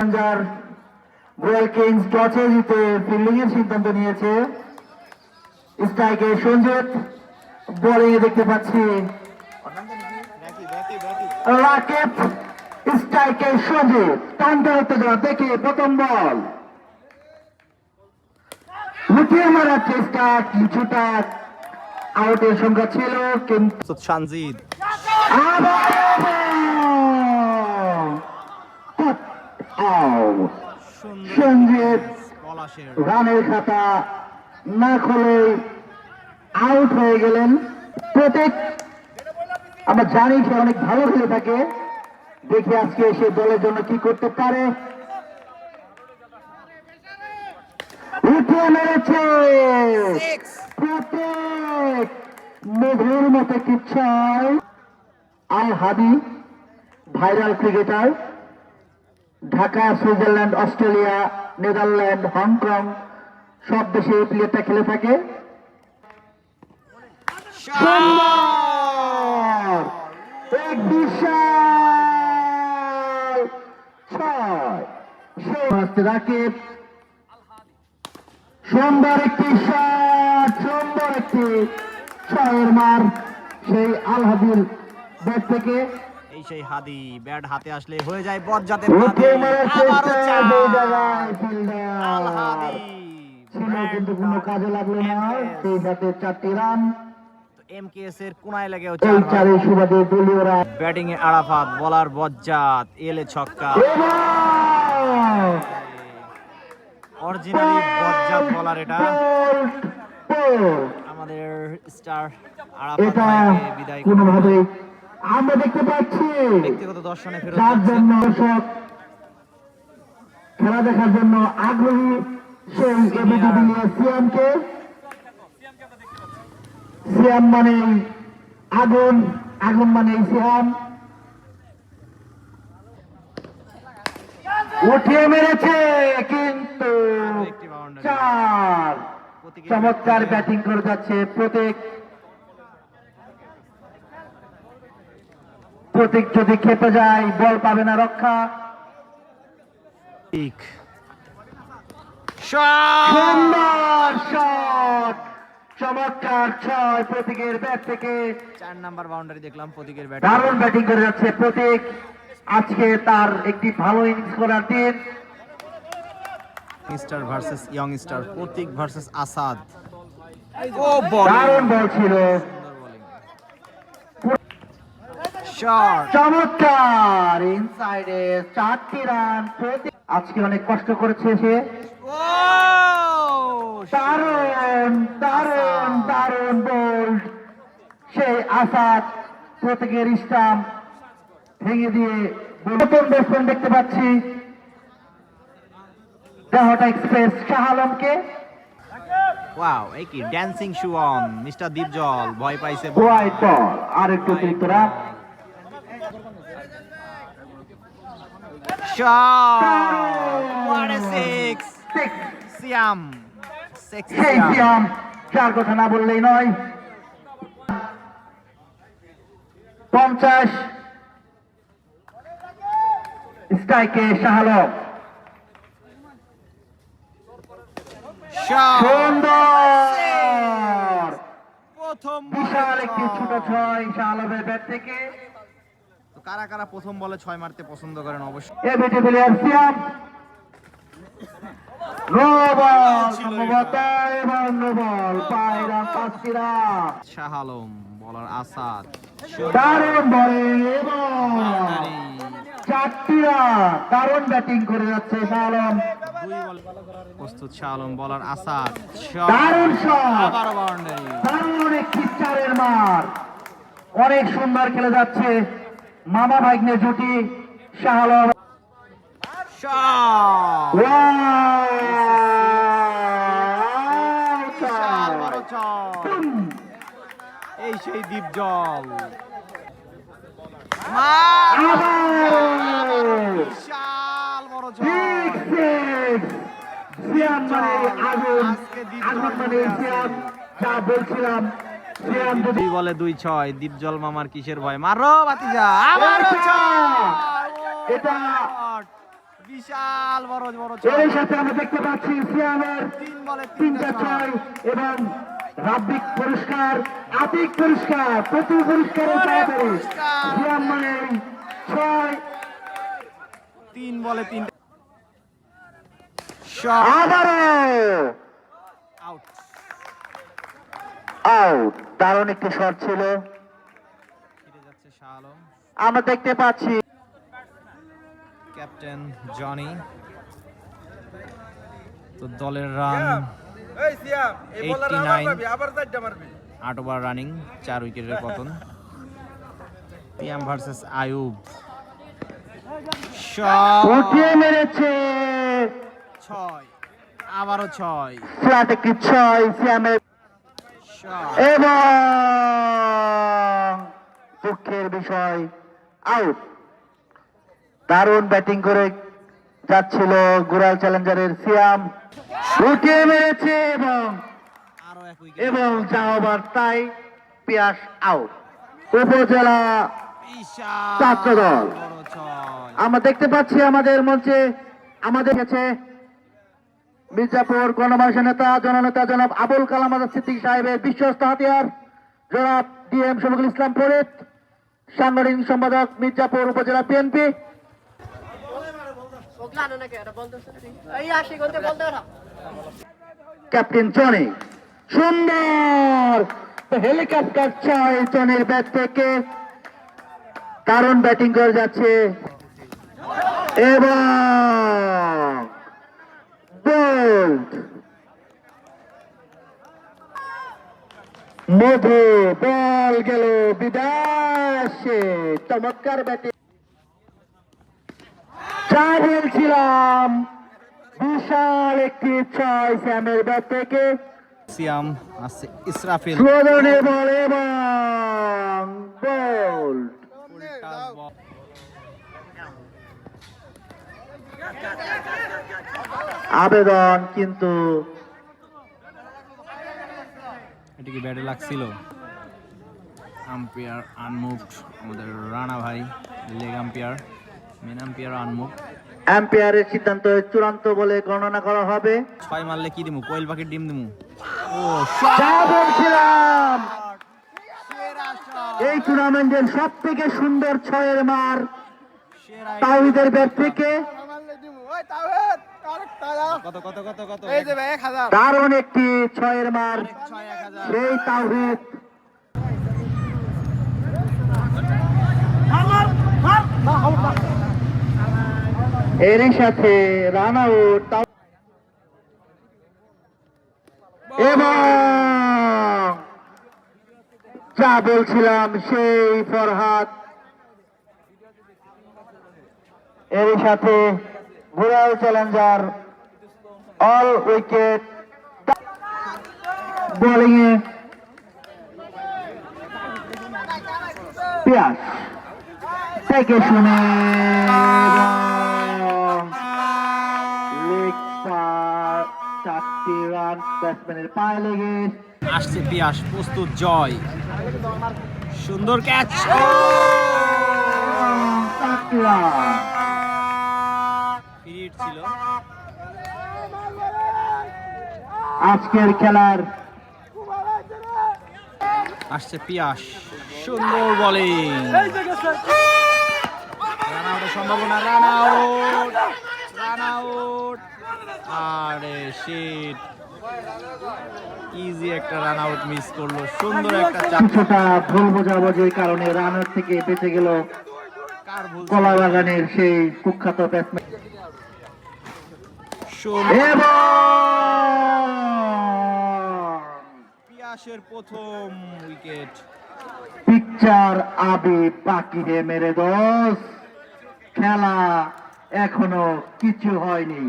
Royal Kings টসে জিতে fielding এর সিদ্ধান্ত নিয়েছে। স্ট্রাইকে সঞ্জিত বোলিং দেখতে পাচ্ছি রাকেট স্ট্রাইকে সঞ্জিত টানতে উত্তেজনা দেখে প্রথম বল। লুটিয়ে মারার চেষ্টা কিছুটা আউটের সংখ্যা ছিল কিন্তু সানজিদ আবার আউট সঞ্জিত রানের খাতা না খুলে আউট হয়ে গেলেন প্রত্যেক আমরা জানি সে অনেক ভালো খেলে থাকে। দেখি আজকে সে দলের জন্য কি করতে পারে। উঠে মেরেছে। প্রত্যেক মেঘের মতো কিচ্ছায় Al Habi viral cricketer Dhaka, Switzerland, Australia, Netherland, Hong Kong, সব দেশে এই প্লেয়ারটা খেলে থাকে। সুন্দর একটি সুন্দর একটি ছয়ের মার সেই আলহাদির ব্যাট থেকে। এই সেই হাদি। ব্যাট হাতে আসলে হয়ে যায় আল হাদি। কিন্তু কোনো কাজে লাগল না। সেই সাথে চারটি রান। এমকেএস এর কোনায় লেগেও চার চারে সুবাদে দলীয় ব্যাটিং এ আরাফাত বলার বজ্জাত এলে ছক্কা। অরিজিনালি বজ্জাত বলার এটা। bolt, bolt। আমাদের স্টার আরাফাত বিদায় আমরা দেখতে পাচ্ছি দর্শক খেলা দেখার জন্য আগ্রহী সেই এবিডি বিলিয়ে সিয়ামকে সিয়াম মানে আগুন আগুন মানে সিয়াম উঠিয়ে মেরেছে কিন্তু চার। চমৎকার ব্যাটিং করে যাচ্ছে প্রত্যেক প্রতীক যদি খেপে যায় বল পাবে না রক্ষা। সুন্দর শট! চমৎকার ছয় প্রতীকের ব্যাট থেকে। চার নাম্বার বাউন্ডারি দেখলাম প্রতীকের ব্যাট। দারুণ ব্যাটিং করে যাচ্ছে প্রতীক। আজকে তার একটি ভালো ইনিংস করার দিন। Star versus young star Pratik versus Asad. ও দারুণ বল ছিল। শট চমৎকার। ইনসাইডে চারটি রান আজকে অনেক কষ্ট করেছে সে। ও দারুণ দারুণ দারুণ বোল্ড সেই আসাদ প্রত্যেকের স্টাম্প ভেঙে দিয়ে নতুন ব্যাটসম্যান দেখতে পাচ্ছি। দেহটা এক্সপ্রেস শাহ আলমকে। ওয়াও এই কি? Dancing shoe on mister Dipjal ভয় পাইছে হোয়াইট বল আর একটু অতিরিক্ত run a six Six। Siam sexy সেই সিয়াম সিয়াম চার কথা না বললেই নয় পঞ্চাশ স্ট্রাইকে সুন্দর প্রথম বিশাল একটি ছোট ছয় শাহ আলমের ব্যাট থেকে কারা কারা প্রথম বলে ছয় মারতে পছন্দ করেন অবশ্যই। শাহ আলম বলার আসাদ। দারুণ ব্যাটিং করে যাচ্ছে শাহ আলম। প্রস্তুত শাহ আলম বলার আসাদ। দারুণ শট। দারুণ একটি চারের মার। অনেক সুন্দর খেলে যাচ্ছে। মামা ভাগ্নে জুটি। এই সেই দ্বীপ জল। মানে আগুন। মানে যা বলছিলাম দুই বলে দুই ছয়। দ্বীপ জল মামার কিসের ভয়? মারো বাতিজা আবারও এটা- বিশাল বড় বড় এর সাথে আমরা দেখতে পাচ্ছি সিয়ামের তিন বলে তিনটা তিনটা ছয়। ছয় এবং রাব্বিক পুরস্কার আতিক পুরস্কার প্রতি পুরস্কারের তাড়াতাড়ি। সিয়াম মানে ছয়। তিন বলে তিনটা। আবারও। আউট আউট দারুণ একটি শট ছিল। আমরা দেখতে পাচ্ছি। ক্যাপ্টেন জনি। তো দলের রান এই সিয়াম এই বলার 89 আবার আবার চারটা মারবি। আট ওভার রানিং চার উইকেটের পতন। পিয়াম ভার্সেস আয়ুব। উঠিয়ে মেরেছে। ছয় আবারও ছয়। ফ্ল্যাট একটি ছয় সিয়ামের এবং দুঃখের বিষয় আউট দারুণ ব্যাটিং করে যাচ্ছিল গুরাল চ্যালেঞ্জারের সিয়াম। উঠিয়ে মেরেছে এবং এবং যা হবার তাই পিয়াস আউট উপজেলা ছাত্র দল। আমরা দেখতে পাচ্ছি আমাদের মঞ্চে আমাদের কাছে মির্জাপুর গণমানুষের নেতা, জননেতা জনাব আবুল কালাম আজাদ সিদ্দিক সাহেবের বিশ্বস্ত হাতিয়ার, জনাব ডিএম শফিকুল ইসলাম ফরিদ, সাংগঠনিক সম্পাদক মির্জাপুর উপজেলা বিএনপি ক্যাপ্টেন জনি, সুন্দর হেলিকপ্টার ছয় জনের ব্যাট থেকে দারুণ ব্যাটিং করে যাচ্ছে। এবং বোল্ড মধু বল গেল বিদাসে চমৎকার ব্যাটিং যা বলছিলাম বিশাল একটি ছয় স্যামের ব্যাট থেকে। সিয়াম আছে ইসরাফিল। স্লোধনের বল এবং বোল্ড আবেদন কিন্তু এটা কি ব্যাটে লাগছিল। আম্পায়ার আনমুভড আমাদের রানা ভাই leg umpire main umpire unmoved. অ্যাম্পায়ারের সিদ্ধান্ত চূড়ান্ত বলে গণনা করা হবে। ছয় মারলে কি দিমু? কোয়েল পাখির ডিম দিমু? ও বলছিলাম! এই টুর্নামেন্টের সব থেকে সুন্দর ছয়ের মার সেরা তাওহিদের ব্যাট থেকে আমারলে দিমু ওই তাওহেদ কারেক্ট তারা কত কত কত কত এই যে ভাই 1000 দারুণ একটি ছয়ের মার। সেই তাওহিদ। এরই সাথে রান আউট এবং যা বলছিলাম সেই ফরহাদ। এরই সাথে ঘুরাল চ্যালেঞ্জার অল উইকেট বোলিং এ পিয়াস থেকে শুনে চারটি রান ব্যাটসম্যানের পায়ে লেগে। আসছে পিয়াস প্রস্তুত জয়। সুন্দর ক্যাচ পিরিয়ড ছিল। আজকের খেলার আসছে পিয়াস সুন্দর বোলিং রান আউটের সম্ভাবনা রান আউট রান আউট আরে শিট ইজি একটা রান আউট মিস করল সুন্দর একটা কিছুটা ভুল বোঝাবুঝির কারণে রানের থেকে বেঁচে গেল কলা বাগানের সেই কুখ্যাত ব্যাটসম্যান এবং পিয়াসের প্রথম উইকেট। পিকচার আবি পাকিরে মেরে দোষ। খেলা এখনও কিছু হয়নি।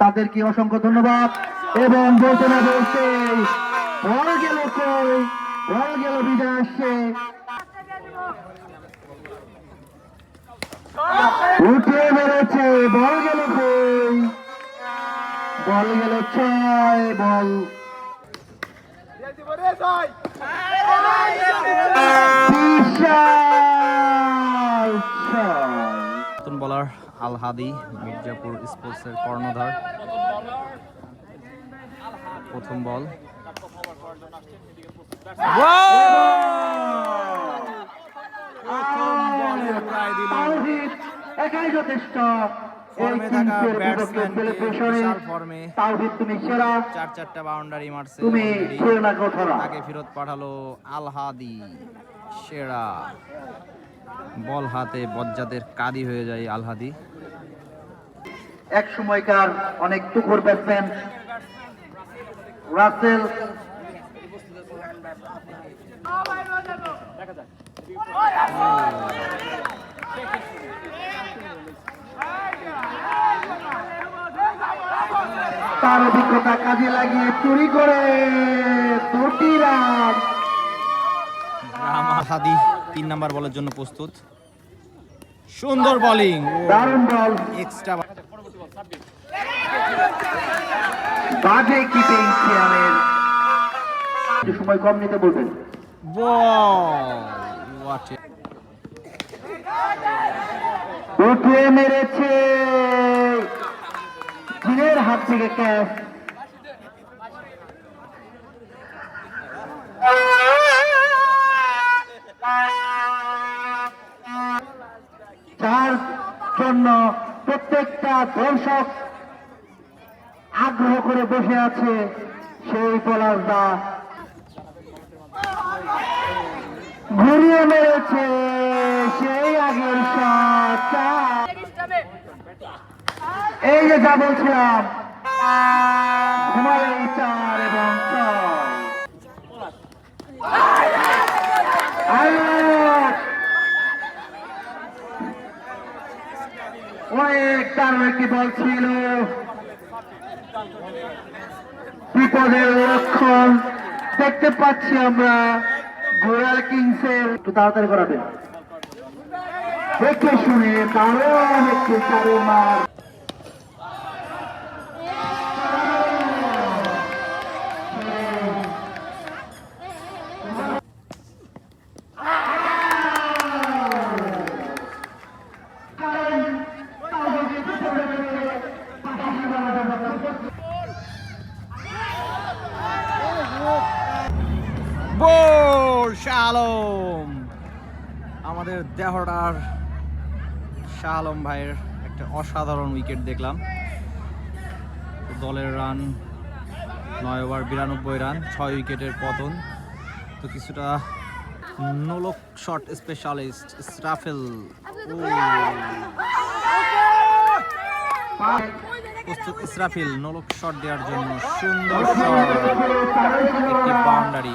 তাদেরকে অসংখ্য ধন্যবাদ। এবং বলতে না বলতে বল গেল কই? বল গেল বিদায় আসছে। উঠে বেড়েছে বল গেল কই? বল গেল ছয় বল। নতুন বলার আল হাদি মির্জাপুর স্পোর্টসের কর্ণধার। প্রথম বল। তাওহিদ একাই যথেষ্ট। ফর্মে থাকা ব্যাটসম্যানকে বিশাল ফর্মে তাওহিদ তুমি সেরা। চার চারটা বাউন্ডারি মারছে তুমি already। না কোথাও তাকে ফেরত পাঠালো আল সেরা। বল হাতে বজ্জাতের কাদি হয়ে যায় আল হাদি এক সময়কার অনেক তুখর ব্যাটসম্যান রাসেল তার অভিজ্ঞতা কাজে লাগিয়ে চুরি করে দুটি রান আল হাদি তিন নাম্বার বলের জন্য প্রস্তুত। সুন্দর বোলিং দারুণ বল এক্সট্রা বাজে কিপিং সময় কম নিতে বলবেন। বল উঠে মেরেছে। জিনের হাত থেকে ক্যাচ। যার জন্য প্রত্যেকটা দর্শক আগ্রহ করে বসে আছে সেই পলাশদা। ঘুরিয়ে মেরেছে সেই আগের শট এই যে যা বলছিলাম ঘুমালে চার এবং অনেক দারুণ একটি বল বিপদের লক্ষণ দেখতে পাচ্ছি আমরা। গোয়াল কিংসের একটু তাড়াতাড়ি করাবেন। দেখে শুনে তারও অনেক মার শালম। আমাদের দেহটার শালম ভাইয়ের একটা অসাধারণ উইকেট দেখলাম। দলের রান নয় ওভার বিরানব্বই রান ছয় উইকেটের পতন। তো কিছুটা নোলক শট স্পেশালিস্ট প্রস্তুত ইসরাফিল, নোলক শট দেওয়ার জন্য সুন্দর একটি বাউন্ডারি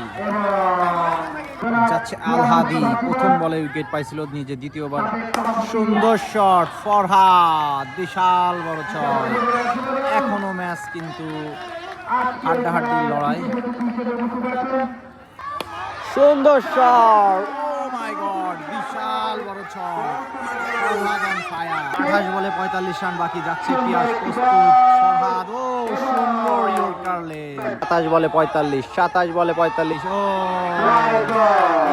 যাচ্ছে আল হাদি প্রথম বলে উইকেট পাইছিল নিজে, দ্বিতীয়বার সুন্দর শট ফরহাদ, বিশাল বড় ছয়। এখনও ম্যাচ কিন্তু হাড্ডাহাড্ডির লড়াই। সুন্দর শট বিশাল বড় ছয়। আঠাশ বলে পঁয়তাল্লিশ রান বাকি যাচ্ছে পিয়াস প্রস্তুত। ও সুন্দর ইয়র্কারলে সাতাশ বলে পঁয়তাল্লিশ, সাতাশ বলে পঁয়তাল্লিশ, ও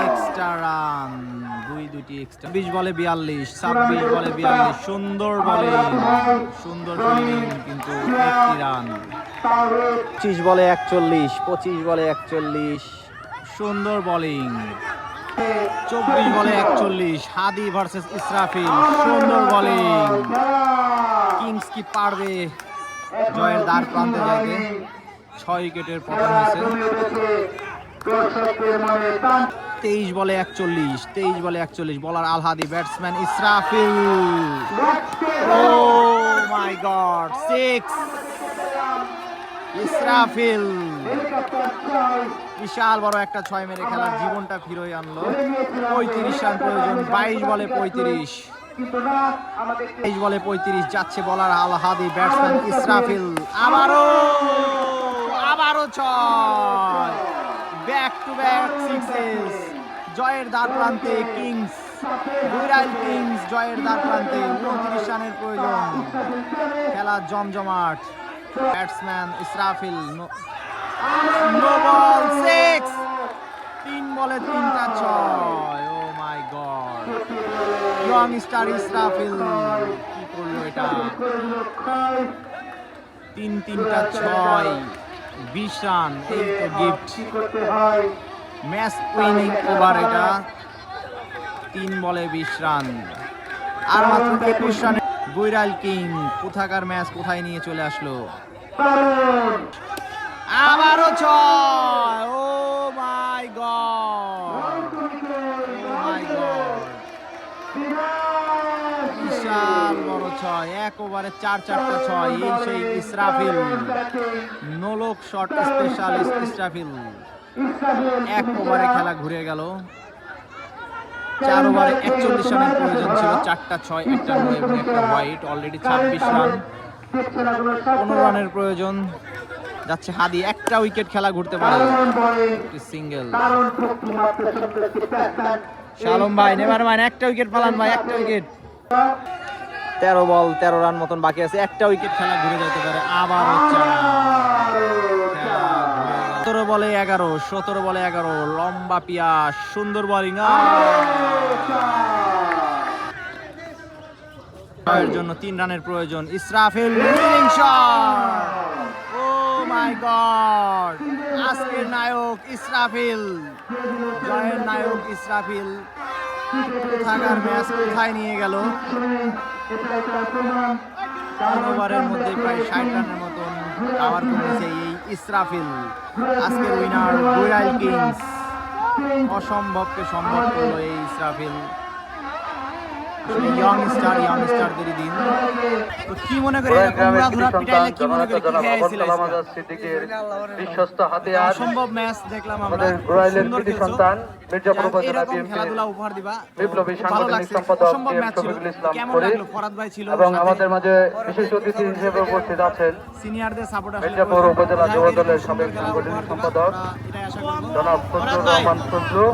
এক্সট্রা রান। দুই দুটি এক্সট্রা। বিশ বলে বিয়াল্লিশ, ছাব্বিশ বলে বিয়াল্লিশ, সুন্দর বলে। সুন্দর ফিল্ডিং, কিন্তু একটি রান। পঁচিশ বলে একচল্লিশ, পঁচিশ বলে একচল্লিশ। সুন্দর বোলিং। চব্বিশ বলে একচল্লিশ। হাদি ভার্সেস ইসরাফিল, সুন্দর বোলিং কিংস কি পারবে? জয়ের দ্বার প্রান্তে যাইতে। ছয় উইকেটের পতন হয়েছে তেইশ বলে একচল্লিশ, তেইশ বলে একচল্লিশ। বলার Alhadi batsman Israfil. Oh my god six Israfil. বিশাল বড় একটা ছয় মেরে খেলার জীবনটা ফিরোই আনলো। পঁয়ত্রিশ রান প্রয়োজন বাইশ বলে পঁয়ত্রিশ। তেইশ বলে পঁয়ত্রিশ যাচ্ছে বলার আল হাদি ব্যাটসম্যান ইসরাফিল। আবারও আবারও ছয়। ব্যাক টু ব্যাক সিক্সেস জয়ের দ্বার প্রান্তে কিংস। কিংস জয়ের দ্বার প্রান্তে উনত্রিশ রানের প্রয়োজন। খেলা জমজমাট। ব্যাটসম্যান ইসরাফিল নো তিন বলে তিনটা ছয়। ও my god long star Israfil কি এটা? তিন তিনটা ছয়। বিশ run gift match winning over এটা। তিন বলে বিশ আর মাত্র একুশ কিং কোথাকার ম্যাচ কোথায় নিয়ে চলে আসলো? আবারও ছয় ও মাই গড। বড় ছয় এক ওভারে চার চারটা ছয়, এই সেই ইসরাফিল। নোলক শট স্পেশালিস্ট ইসরাফিল। এক ওভারে খেলা ঘুরে গেল। চার ওভারে একচল্লিশ রানের প্রয়োজন ছিল, চারটা ছয়, একটা একটা হোয়াইট অলরেডি ছাব্বিশ রান। পনেরো রানের প্রয়োজন। যাচ্ছে হাদি একটা উইকেট খেলা ঘুরতে পারে। সিঙ্গেল শালম ভাই নেভার মাইন একটা উইকেট পালান ভাই একটা উইকেট তেরো বল তেরো রান মতন বাকি আছে একটা উইকেট খেলা ঘুরে যেতে পারে আবার সতেরো বলে এগারো সতেরো বলে এগারো লম্বা পিয়াস সুন্দর বোলিং এর জন্য তিন রানের প্রয়োজন ইসরাফিল! ও মাই গড আজকের নায়ক ইসরাফিল জয়ের নায়ক ইসরাফিল কোথাকার ম্যাচ, কোথায় নিয়ে গেল? ওভারের মধ্যে প্রায় ষাট রানের মতন কাভার করেছে এই ইসরাফিল। আজকের উইনার গুইরাইল কিংস অসম্ভবকে সম্ভব করল এই ইসরাফিল। ইয়ং স্টার ইয়ং স্টারদেরই দিন। তো কি মনে করে এরকম উড়াধুরা পিটাইলে কি মনে করে কি খেয়েছিল বিশ্বস্ত হাতিয়ার অসম্ভব ম্যাচ দেখলাম আমরা। আমাদের রয়্যালের সুন্দর সন্তান মির্জাপুর উপজেলা এরকম খেলাধুলা উপহার দিবা। বিপ্লবী সাংগঠনিক সম্পাদক শফিকুল ইসলাম এবং আমাদের মাঝে বিশেষ অতিথি হিসেবে উপস্থিত আছেন সিনিয়রদের সাপোর্ট মির্জাপুর উপজেলা যুব দলের সাবেক সাংগঠনিক সম্পাদক জনাব ফজলুর রহমান ফজলু।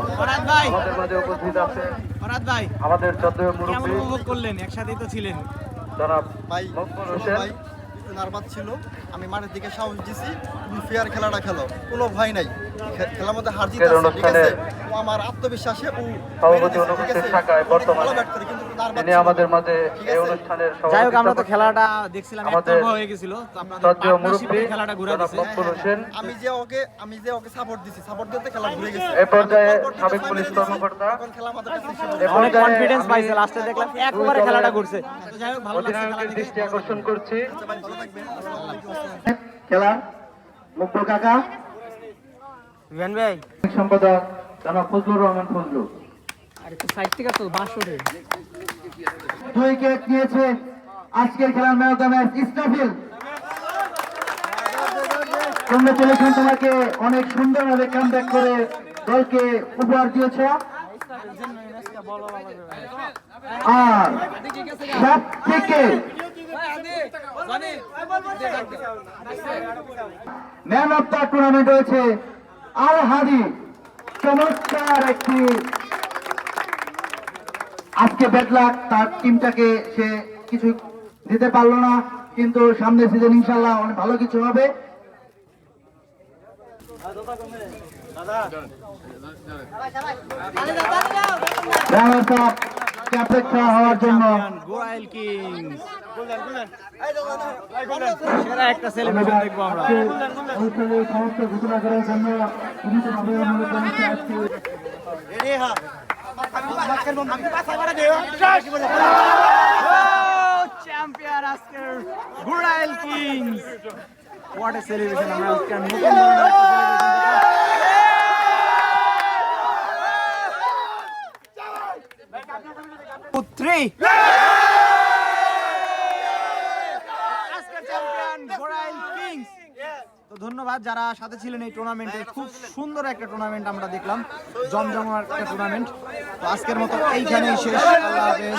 আমাদের মাঝে উপস্থিত আছেন ফরাদ ভাই আমাদের শ্রদ্ধেয় কেমন মুরব্বী উপভোগ করলেন? একসাথেই তো ছিলেন। জনাব ভাই মকবুল হোসেন। ভাই নার্ভাস ছিল। আমি মাঠের দিকে সাহস দিছি তুমি ফেয়ার খেলাটা খেলো। কোনো ভয় নাই। খেলার মধ্যে হার জিত আছে ঠিক আছে? ও আমার আত্মবিশ্বাসে ও সভাপতি অনুপস্থিত থাকায় বর্তমানে তিনি আমাদের মাঝে এই? অনুষ্ঠানের যাই হোক আমরা তো খেলাটা দেখছিলাম একতরফা হয়ে গেছিল। তো আপনাদের মুরব্বী খেলাটা ঘুরে জনাব দিছে। মকবুল হোসেন আমি যে ওকে আমি যে ওকে সাপোর্ট দিছি সাপোর্ট দিতে খেলা ঘুরে গেছে। এই পর্যায়ে সাবেক পুলিশ কর্মকর্তা খেলা অনেক কনফিডেন্স পাইছে লাস্টে দেখলাম একবারে খেলাটা ঘুরছে। তো যাই হোক ভালো লাগছে খেলা দৃষ্টি আকর্ষণ করছি। ভাই, ভালো থাকবেন। মুক্ত কাকা সম্পাদক জনাব ফজলুর রহমান ফজলু। দুই উইকেট নিয়েছে আজকের খেলার man of the match Israfil congratulation তোমাকে অনেক সুন্দরভাবে কামব্যাক করে দলকে উপহার দিয়েছ। আর সব থেকে ম্যান অফ দ্য টুর্নামেন্ট রয়েছে আল হাদি চমৎকার একটি আজকে ব্যাটলাক তার টিমটাকে সে কিছু দিতে পারল না, কিন্তু সামনে সিজন ইনশাল্লাহ অনেক ভালো কিছু হবে। আপ অপেক্ষা হওয়ার জন্য। চ্যাম্পিয়ন আজকের গোয়াইল কিংস হোয়াট এ সেলিব্রেশন আমরা আজকে নতুন ধরনের একটা celebration দেখলাম। কিংস তো ধন্যবাদ যারা সাথে ছিলেন এই টুর্নামেন্টে খুব সুন্দর একটা টুর্নামেন্ট আমরা দেখলাম। জমজমার একটা টুর্নামেন্ট তো আজকের মতো এইখানেই শেষ। আল্লাহ হাফেজ।